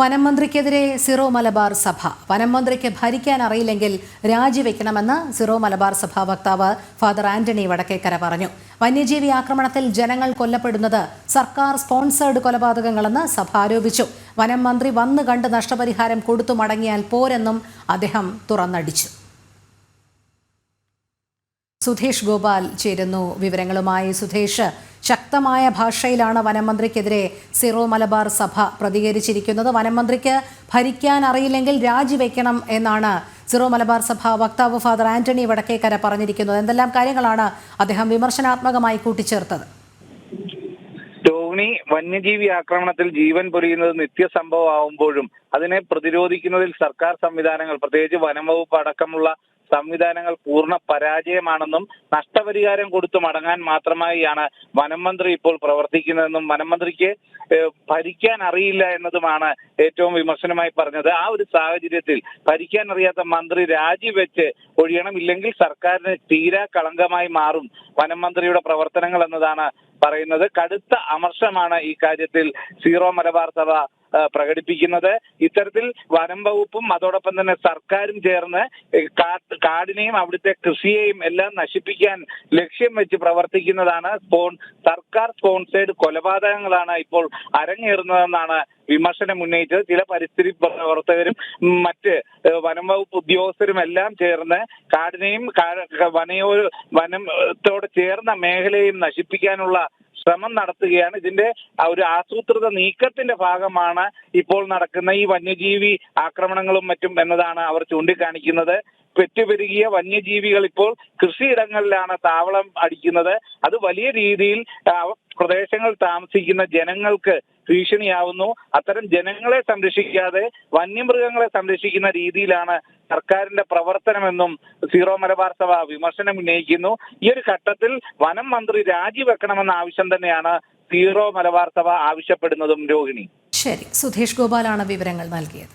വനം മന്ത്രിക്കെതിരെ സിറോ മലബാർ സഭ. വനം മന്ത്രിക്ക് ഭരിക്കാൻ അറിയില്ലെങ്കിൽ രാജിവെക്കണമെന്ന് സിറോ മലബാർ സഭ വക്താവ് ഫാദർ ആന്റണി വടക്കേക്കര പറഞ്ഞു. വന്യജീവി ആക്രമണത്തിൽ ജനങ്ങൾ കൊല്ലപ്പെടുന്നത് സർക്കാർ സ്പോൺസേഡ് കൊലപാതകങ്ങളെന്ന് സഭ ആരോപിച്ചു. വനം മന്ത്രി വന്നു കണ്ട് നഷ്ടപരിഹാരം കൊടുത്തു മടങ്ങിയാൽ പോരെന്നും അദ്ദേഹം തുറന്നടിച്ചു. സുധേഷ് ഗോപാൽ ചേരുന്നു വിവരങ്ങളുമായി. സുധേഷ് ശക്തമായ ഭാഷയിലാണ് വനം മന്ത്രിക്കെതിരെ സിറോ മലബാർ സഭ പ്രതികരിച്ചിരിക്കുന്നത്. വനം മന്ത്രിക്ക് ഭരിക്കാൻ അറിയില്ലെങ്കിൽ രാജിവെക്കണം എന്നാണ് സിറോ മലബാർ സഭ വക്താവ് ഫാദർ ആന്റണി വടക്കേക്കര പറഞ്ഞിരിക്കുന്നത്. എന്തെല്ലാം കാര്യങ്ങളാണ് അദ്ദേഹം വിമർശനാത്മകമായി കൂട്ടിച്ചേർത്തത്? ടോണി വന്യജീവി ആക്രമണത്തിൽ ജീവൻ പൊലിയുന്നത് നിത്യസംഭവമാവുമ്പോഴും അതിനെ പ്രതിരോധിക്കുന്നതിൽ സർക്കാർ സംവിധാനങ്ങൾ പ്രത്യേകിച്ച് വനംവകുപ്പ് അടക്കമുള്ള സംവിധാനങ്ങൾ പൂർണ പരാജയമാണെന്നും നഷ്ടപരിഹാരം കൊടുത്തു മടങ്ങാൻ മാത്രമായാണ് വനം മന്ത്രി ഇപ്പോൾ പ്രവർത്തിക്കുന്നതെന്നും വനം മന്ത്രിക്ക് ഭരിക്കാൻ അറിയില്ല എന്നതുമാണ് ഏറ്റവും വിമർശനമായി പറഞ്ഞത്. ആ ഒരു സാഹചര്യത്തിൽ ഭരിക്കാൻ അറിയാത്ത മന്ത്രി രാജിവെച്ച് ഒഴിയണം. ഇല്ലെങ്കിൽ സർക്കാരിന് തീരാ കളങ്കമായി മാറും വനം മന്ത്രിയുടെ പ്രവർത്തനങ്ങൾ എന്നതാണ് പറയുന്നത്. കടുത്ത അമർഷമാണ് ഈ കാര്യത്തിൽ സീറോ മലബാർ സഭ പ്രകടിപ്പിക്കുന്നത്. ഇത്തരത്തിൽ വനം വകുപ്പും അതോടൊപ്പം തന്നെ സർക്കാരും ചേർന്ന് കാടിനെയും അവിടുത്തെ കൃഷിയെയും എല്ലാം നശിപ്പിക്കാൻ ലക്ഷ്യം വെച്ച് പ്രവർത്തിക്കുന്നതാണ് സ്പോൺ സർക്കാർ സ്പോൺസേഡ് കൊലപാതകങ്ങളാണ് ഇപ്പോൾ അരങ്ങേറുന്നതെന്നാണ് വിമർശനം ഉന്നയിച്ചത്. ചില പരിസ്ഥിതി പ്രവർത്തകരും മറ്റ് വനം വകുപ്പ് ഉദ്യോഗസ്ഥരും എല്ലാം ചേർന്ന് കാടിനെയും വനയോ വനത്തോട് ചേർന്ന മേഖലയും നശിപ്പിക്കാനുള്ള ശ്രമം നടത്തുകയാണ്. ഇതിന്റെ ഒരു ആസൂത്രിത നീക്കത്തിന്റെ ഭാഗമാണ് ഇപ്പോൾ നടക്കുന്ന ഈ വന്യജീവി ആക്രമണങ്ങളും മറ്റും എന്നതാണ് അവർ ചൂണ്ടിക്കാണിക്കുന്നത്. പെറ്റുപെരുകിയ വന്യജീവികൾ ഇപ്പോൾ കൃഷിയിടങ്ങളിലാണ് താവളം അടിക്കുന്നത്. അത് വലിയ രീതിയിൽ പ്രദേശങ്ങൾ താമസിക്കുന്ന ജനങ്ങൾക്ക് ഭീഷണിയാവുന്നു. അത്തരം ജനങ്ങളെ സംരക്ഷിക്കാതെ വന്യമൃഗങ്ങളെ സംരക്ഷിക്കുന്ന രീതിയിലാണ് സർക്കാരിന്റെ പ്രവർത്തനമെന്നും സീറോ മലബാർ സഭ വിമർശനം ഉന്നയിക്കുന്നു. ഈ ഒരു ഘട്ടത്തിൽ വനം മന്ത്രി രാജിവെക്കണമെന്ന ആവശ്യം തന്നെയാണ് സീറോ മലബാർ സഭ ആവശ്യപ്പെടുന്നതും രോഹിണി. ശരി. സുധേഷ് ഗോപാലാണ് വിവരങ്ങൾ നൽകിയത്.